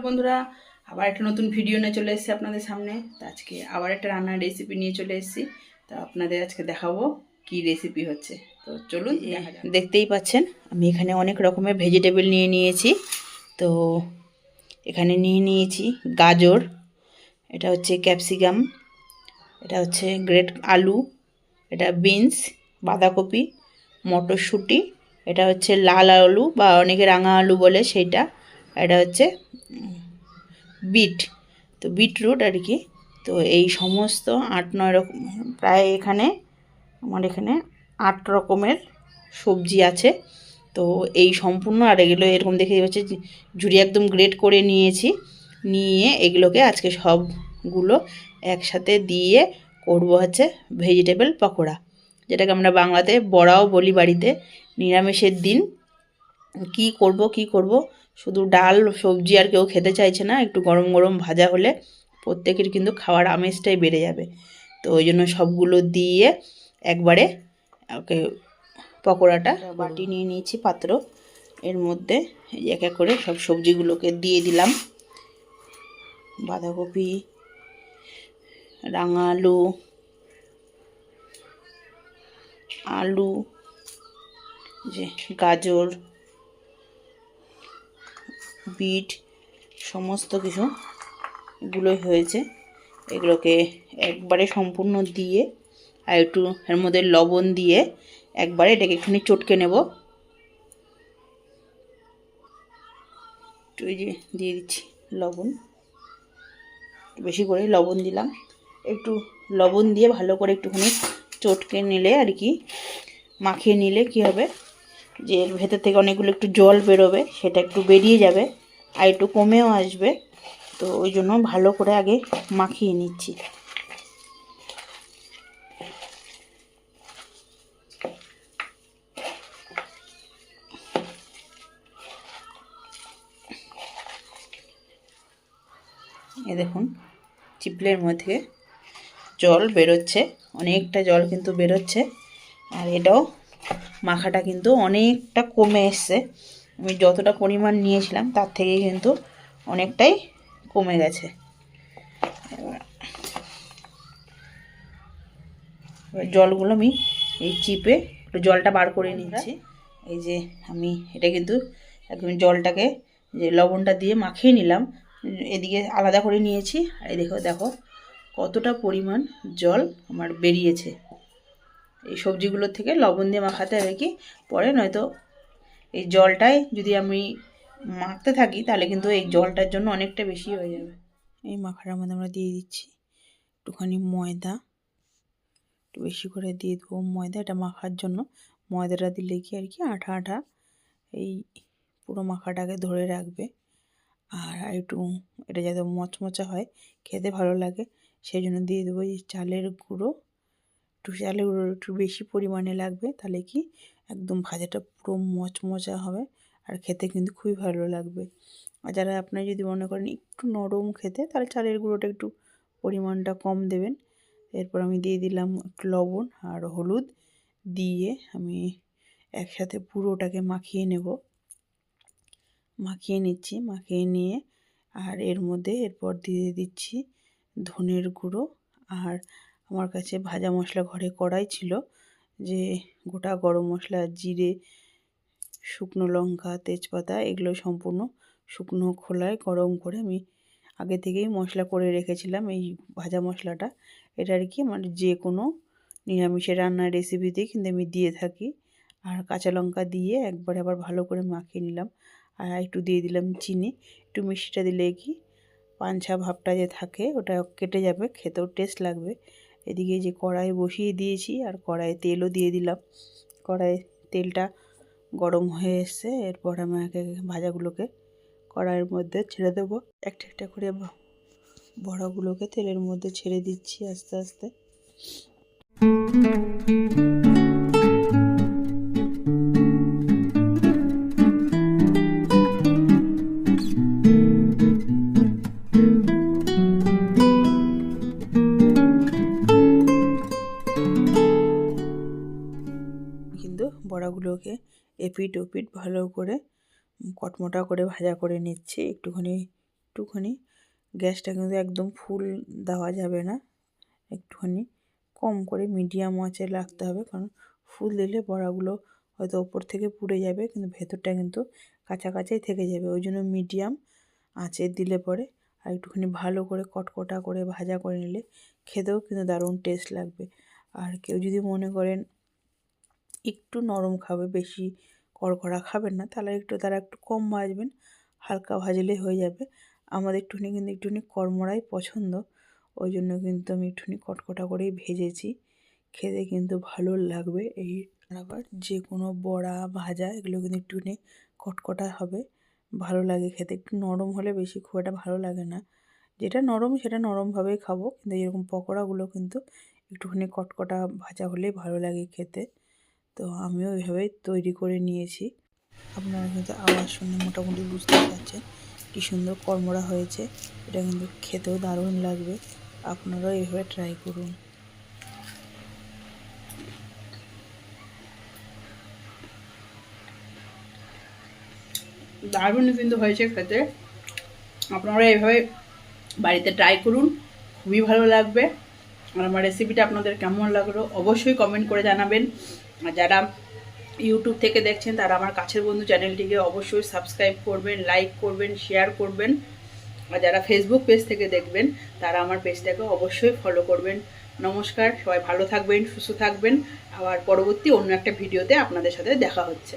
Hello বন্ধুরা আবার একটা নতুন ভিডিও নিয়ে চলে এসেছি আপনাদের সামনে। তো আজকে আবার একটা রান্নার রেসিপি নিয়ে চলে এসেছি। তো আপনাদের আজকে দেখাবো কি রেসিপি হচ্ছে। তো চলুন দেখতেই পাচ্ছেন আমি এখানে অনেক রকমের ভেজিটেবল নিয়ে নিয়েছি। তো এখানে নিয়ে নিয়েছি গাজর এটা হচ্ছে ক্যাপসিকাম এটা হচ্ছে গ্রেট আলু এটা বিনস বাঁধাকপি মটরশুঁটি এটা হচ্ছে লাল আলু বা অনেকে রাঙা আলু বলে সেইটা এটা হচ্ছে বিট, তো বিটরুট আর কি। তো এই সমস্ত আট, নয় রকম, প্রায় এখানে আমার এখানে আট রকমের সবজি আছে। তো এই সম্পূর্ণ আর এগুলো এরকম দেখে হচ্ছে ঝুড়ি একদম গ্রেট করে নিয়েছি। নিয়ে এগুলোকে আজকে সবগুলো একসাথে দিয়ে করব হচ্ছে ভেজিটেবল পকোড়া, যেটাকে আমরা বাংলাতে বড়াও বলি বাড়িতে, নিরামিষের দিন। কি করব কি করব শুধু ডাল সবজি আর কেউ খেতে চাইছে না একটু গরম গরম ভাজা হলে প্রত্যেকের কিন্তু খাওয়ার আমেজটাই বেড়ে যাবে। তো ওই জন্য সবগুলো দিয়ে একবারে ওকে পকোড়াটা বাটি নিয়ে নিয়েছি পাত্র। এর মধ্যে এক এক করে সব সবজিগুলোকে দিয়ে দিলাম। বাঁধাকপি রাঙা আলু আলু যে গাজর বিট, সমস্ত কিছু এগুলোই হয়েছে। এগুলোকে একবারে সম্পূর্ণ দিয়ে আর একটু এর মধ্যে লবণ দিয়ে একবারে এটাকে একটুখানি চটকে নেব। একটু যে দিয়ে দিচ্ছি লবণ। বেশি করে লবণ দিলাম। একটু লবণ দিয়ে ভালো করে একটুখানি চটকে নিলে আর কি, মাখিয়ে নিলে কি হবে? যে ভেতর থেকে অনেকগুলো একটু জল বেরোবে, সেটা একটু বেরিয়ে যাবে। আর একটু কমেও আসবে। তো ওই জন্য ভালো করে আগে মাখিয়ে নিচ্ছি। এ দেখুন, চিপলের মধ্যে জল বেরোচ্ছে। অনেকটা জল কিন্তু বেরোচ্ছে। আর এটাও মাখাটা কিন্তু অনেকটা কমে এসছে। আমি যতটা পরিমাণ নিয়েছিলাম তার থেকে কিন্তু অনেকটাই কমে গেছে। জলগুলো আমি এই চিপে একটু জলটা বার করে নিচ্ছি। এই যে আমি এটা কিন্তু একদম জলটাকে যে লবণটা দিয়ে মাখিয়ে নিলাম এদিকে আলাদা করে নিয়েছি। আর এই দেখো দেখো কতটা পরিমাণ জল আমার বেরিয়েছে। এই সবজিগুলোর থেকে লবণ দিয়ে মাখাতে হবে কি? পরে নয়তো এই জলটায় যদি আমি মাখতে থাকি, তাহলে কিন্তু এই জলটার জন্য অনেকটা বেশি হয়ে যাবে। এই মাখাটার মধ্যে আমরা দিয়ে দিচ্ছি একটুখানি ময়দা। একটু বেশি করে দিয়ে দেবো ময়দা, এটা মাখার জন্য। ময়দাটা দিলে কি আর কি, আঠা আঠা এই পুরো মাখাটাকে ধরে রাখবে। আর একটু এটা যাতে মচমচা হয়, খেতে ভালো লাগে, সেই জন্য দিয়ে দেবো এই চালের গুঁড়ো। একটু চালের গুঁড়ো একটু বেশি পরিমাণে লাগবে, তাহলে কি একদম ভাজাটা পুরো মচমচা হবে আর খেতে কিন্তু খুবই ভালো লাগবে। আর যারা আপনারা যদি মনে করেন একটু নরম খেতে, তাহলে চালের গুঁড়োটা একটু পরিমাণটা কম দেবেন। এরপর আমি দিয়ে দিলাম একটু লবণ আর হলুদ দিয়ে আমি একসাথে পুরোটাকে মাখিয়ে নেব। মাখিয়ে নিচ্ছি, মাখিয়ে নিয়ে আর এর মধ্যে এরপর দিয়ে দিচ্ছি ধনের গুঁড়ো আর আমার কাছে ভাজা মশলা ঘরে কড়াই ছিল যে গোটা গরম মশলা, জিরে, শুকনো লঙ্কা, তেজপাতা এগুলো সম্পূর্ণ শুকনো খোলায় গরম করে আমি আগে থেকেই মশলা করে রেখেছিলাম এই ভাজা মশলাটা। এটা আর কি আমার যে কোনো নিরামিষের রান্নার রেসিপিতেই কিন্তু আমি দিয়ে থাকি। আর কাঁচা লঙ্কা দিয়ে একবার আবার ভালো করে মাখিয়ে নিলাম। আর একটু দিয়ে দিলাম চিনি। একটু মিষ্টিটা দিলে কি পাঞ্ছা ভাবটা যে থাকে, ওটা কেটে যাবে, খেতেও টেস্ট লাগবে। এদিকে যে কড়াই বসিয়ে দিয়েছি আর কড়াইয়ে তেলও দিয়ে দিলাম। কড়াই তেলটা গরম হয়ে এসছে, এরপর আমি একে ভাজাগুলোকে কড়াইয়ের মধ্যে ছেড়ে দেবো। একটা একটা করে বড়াগুলোকে তেলের মধ্যে ছেড়ে দিচ্ছি আস্তে আস্তে। বড়াগুলোকে এপিট ওপিট ভালো করে কটমোটা করে ভাজা করে নিচ্ছি। একটুখানি একটুখানি গ্যাসটা কিন্তু একদম ফুল দেওয়া যাবে না। একটুখানি কম করে মিডিয়াম আঁচে রাখতে হবে, কারণ ফুল দিলে বড়াগুলো হয়তো ওপর থেকে পুড়ে যাবে, কিন্তু ভেতরটা কিন্তু কাঁচাই থেকে যাবে। ওই জন্য মিডিয়াম আঁচে দিলে পরে আর একটুখানি ভালো করে কটকটা করে ভাজা করে নিলে খেতেও কিন্তু দারুণ টেস্ট লাগবে। আর কেউ যদি মনে করেন একটু নরম খাবে, বেশি কড়কড়া খাবেন না। তাহলে একটু তারা একটু কম ভাজবেন, হালকা ভাজলে হয়ে যাবে। আমাদের একটুখানি কিন্তু একটুখানি কর্মরাই পছন্দ, ওই জন্য কিন্তু আমি একটুখানি কটকটা করেই ভেজেছি। খেতে কিন্তু ভালো লাগবে। এই আবার যে কোনো বড়া, ভাজা, এগুলো কিন্তু একটুখানি কটকটা হবে। ভালো লাগে খেতে। একটু নরম হলে বেশি খুব একটা ভালো লাগে না। যেটা নরম, সেটা নরমভাবেই খাব। কিন্তু এরকম পকোড়াগুলো কিন্তু একটুখানি কটকটা ভাজা হলেই ভালো লাগে খেতে। তো আমিও ওইভাবেই তৈরি করে নিয়েছি। আপনারা কিন্তু আওয়াজ শুনে মোটামুটি বুঝতে পারছেন কী সুন্দর কর্মরা হয়েছে। এটা কিন্তু খেতেও দারুণ লাগবে। আপনারাও এইভাবে ট্রাই করুন। দারুণ কিন্তু হয়েছে খেতে। আপনারা এইভাবে বাড়িতে ট্রাই করুন। খুবই ভালো লাগবে। আর আমার রেসিপিটা আপনাদের কেমন লাগল অবশ্যই কমেন্ট করে জানাবেন। যারা ইউটিউব থেকে দেখছেন, তারা আমার কাছের বন্ধু চ্যানেলটিকে অবশ্যই সাবস্ক্রাইব করবেন লাইক করবেন শেয়ার করবেন। আর যারা ফেসবুক পেজ থেকে দেখবেন, তারা আমার পেজটাকে অবশ্যই ফলো করবেন। নমস্কার, সবাই ভালো থাকবেন, সুস্থ থাকবেন। আবার পরবর্তী অন্য একটা ভিডিওতে আপনাদের সাথে দেখা হচ্ছে।